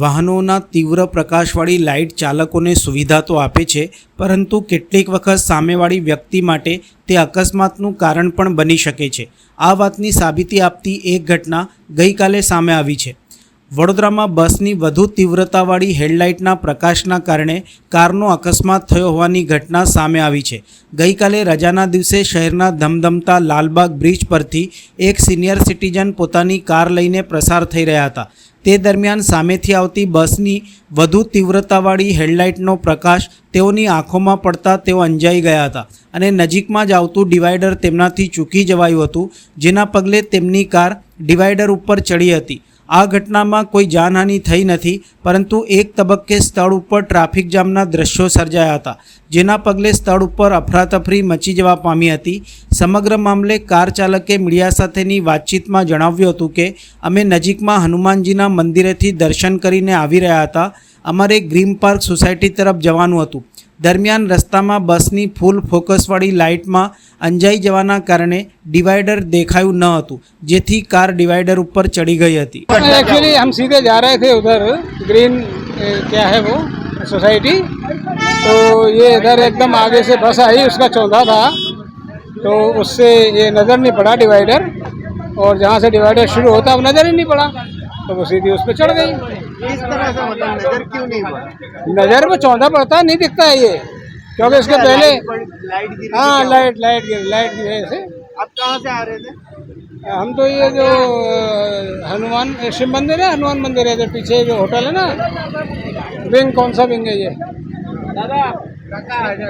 વાહનોના તીવ્ર પ્રકાશવાળી લાઇટ ચાલકોને સુવિધા તો આપે છે, પરંતુ કેટલીક વખત સામેવાળી વ્યક્તિ માટે તે અકસ્માતનું કારણ પણ બની શકે છે. આ વાતની સાબિતી આપતી એક ઘટના ગઈકાલે સામે આવી છે. વડોદરામાં બસની વધુ તીવ્રતાવાળી હેડલાઇટના પ્રકાશના કારણે કારનો અકસ્માત થયો હોવાની ઘટના સામે આવી છે. ગઈકાલે રજાના દિવસે શહેરના ધમધમતા લાલબાગ બ્રિજ પરથી એક સિનિયર સિટીઝન પોતાની કાર લઈને પ્રસાર થઈ રહ્યા હતા. તે દરમિયાન સામેથી આવતી બસની વધુ તીવ્રતાવાળી હેડલાઇટનો પ્રકાશ તેઓની આંખોમાં પડતા તેઓ અંજાઈ ગયા હતા અને નજીકમાં જ આવતું ડિવાઈડર તેમનાથી ચૂકી જવાયું હતું, જેના પગલે તેમની કાર ડિવાઈડર ઉપર ચડી હતી. આ ઘટનામાં કોઈ જાનહાનિ થઈ નથી, પરંતુ એક તબક્કે સ્થળ ઉપર ટ્રાફિક જામના દ્રશ્યો સર્જાયા હતા, જેના પગલે સ્થળ ઉપર અફરાતફરી મચી જવા પામી હતી. સમગ્ર મામલે કાર ચાલકે મીડિયા સાથેની વાતચીતમાં જણાવ્યું હતું કે, અમે નજીકમાં હનુમાનજીના મંદિરેથી દર્શન કરીને આવી રહ્યા હતા. અમારે ગ્રીન પાર્ક સોસાયટી તરફ જવાનું હતું. દરમિયાન રસ્તામાં બસની ફૂલ ફોકસવાળી લાઇટમાં અંજાઈ જવાના કારણે ડિવાઈડર દેખાયું ન હતું જેથી કાર ડિવાઈડર ઉપર ચડી ગઈ હતી एक्चुअली हम सीधे जा रहे थे उधर ग्रीन ए, क्या है वो सोसाइटी तो ये इधर एकदम आगे से बस आई उसका चौथा था तो उससे ये नज़र नहीं पड़ा डिवाइडर और जहाँ से डिवाइडर शुरू होता है वो नज़र ही नहीं पड़ा तो वो सीधी उस पर चढ़ गई इस तरह से मतलब नजर क्यों नहीं हुआ नज़र में चौथा पड़ता है नहीं दिखता है ये क्योंकि इसके पहले लाइट गिरी हाँ लाइट लाइट गिर लाइट की वजह से आप कहाँ से आ रहे थे? हम तो ये जो हनुमान शिव मंदिर है हनुमान मंदिर है इधर पीछे जो होटल है ना। विंग कौन सा विंग है ये?